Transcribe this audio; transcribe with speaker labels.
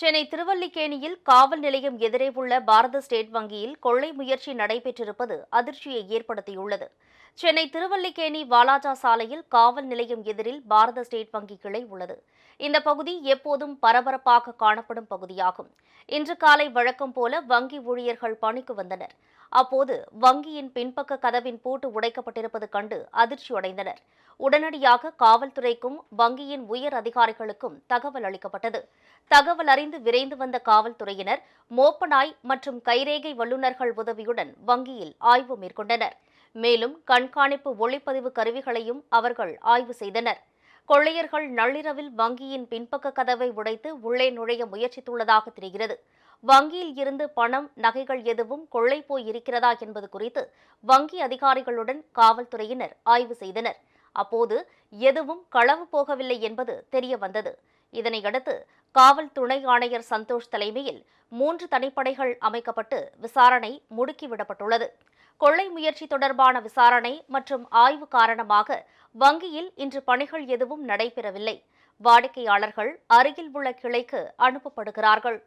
Speaker 1: சென்னை திருவல்லிக்கேணியில் காவல் நிலையம் எதிரே உள்ள பாரத ஸ்டேட் வங்கியில் கொள்ளை முயற்சி நடைபெற்றிருப்பது அதிர்ச்சியை ஏற்படுத்தியுள்ளது. சென்னை திருவல்லிக்கேணி வாலாஜா சாலையில் காவல் நிலையம் எதிரில் பாரத ஸ்டேட் வங்கி கிளை உள்ளது. இந்த பகுதி எப்போதும் பரபரப்பாக காணப்படும் பகுதியாகும். இன்று காலை வழக்கம் போல வங்கி ஊழியர்கள் பணிக்கு வந்தனர். அப்போது வங்கியின் பின்பக்க கதவின் பூட்டு உடைக்கப்பட்டிருப்பது கண்டு அதிர்ச்சியடைந்தனர். உடனடியாக காவல்துறைக்கும் வங்கியின் உயர் அதிகாரிகளுக்கும் தகவல் அளிக்கப்பட்டது. தகவல் அறிந்து விரைந்து வந்த காவல்துறையினர் மோப்பநாய் மற்றும் கைரேகை வல்லுநர்கள் உதவியுடன் வங்கியில் ஆய்வு மேற்கொண்டனர். மேலும் கண்காணிப்பு ஒளிப்பதிவு கருவிகளையும் அவர்கள் ஆய்வு செய்தனர். கொள்ளையர்கள் நள்ளிரவில் வங்கியின் பின்பக்க கதவை உடைத்து உள்ளே நுழைய முயற்சித்துள்ளதாக தெரிகிறது. வங்கியில் இருந்து பணம் நகைகள் எதுவும் கொள்ளை போய் இருக்கிறதா என்பது குறித்து வங்கி அதிகாரிகளுடன் காவல்துறையினர் ஆய்வு செய்தனர். அப்போது எதுவும் களவு போகவில்லை என்பது தெரிய வந்தது. இதனையடுத்து காவல் துணை ஆணையர் சந்தோஷ் தலைமையில் மூன்று தனிப்படைகள் அமைக்கப்பட்டு விசாரணை முடுக்கிவிடப்பட்டுள்ளது. கொள்ளை முயற்சி தொடர்பான விசாரணை மற்றும் ஆய்வு காரணமாக வங்கியில் இன்று பணிகள் எதுவும் நடைபெறவில்லை. வாடிக்கையாளர்கள் அருகில் உள்ள கிளைக்கு அனுப்பப்படுகிறார்கள்.